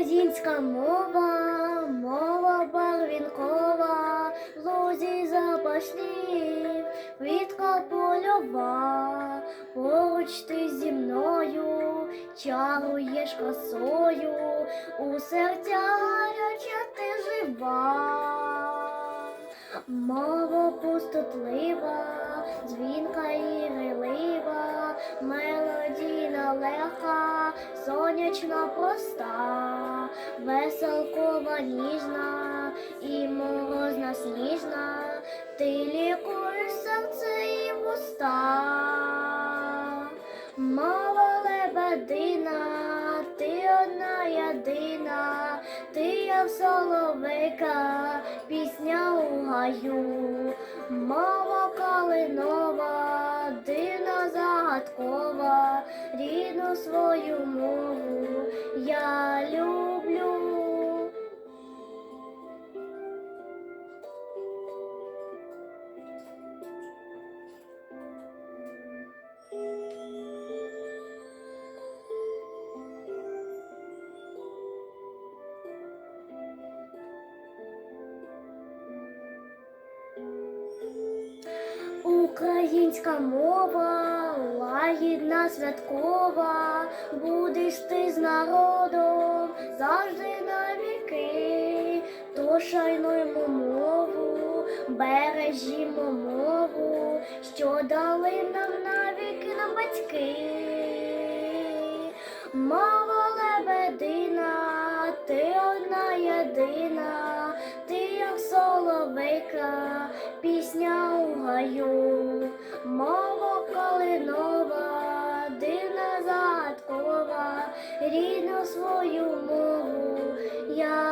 Українська мова, мова барвінкова, лузі запашні, квітка польова, поруч ти зі мною, чаруєш красою, у серця гаряча ти жива. Мова пустотлива, дзвінка і грилива, мелодійна легка, сонячна проста, веселкова ніжна і морозна сніжна, ти лікуєш серце і вуста. Мова лебедина, ти одна єдина, ти як соловейка, пісня у гаю, мова калинова, дивна загадкова, свою мову я люблю. Українська мова, лагідна святкова, будеш ти з народом завжди навіки, то шайнуймо мову, бережімо мову, що дали нам навіки нам батьки. Мова лебедина, ти одна єдина, соловейка, пісня у гаю, мова калинова, дивна загадкова, рідну свою мову. я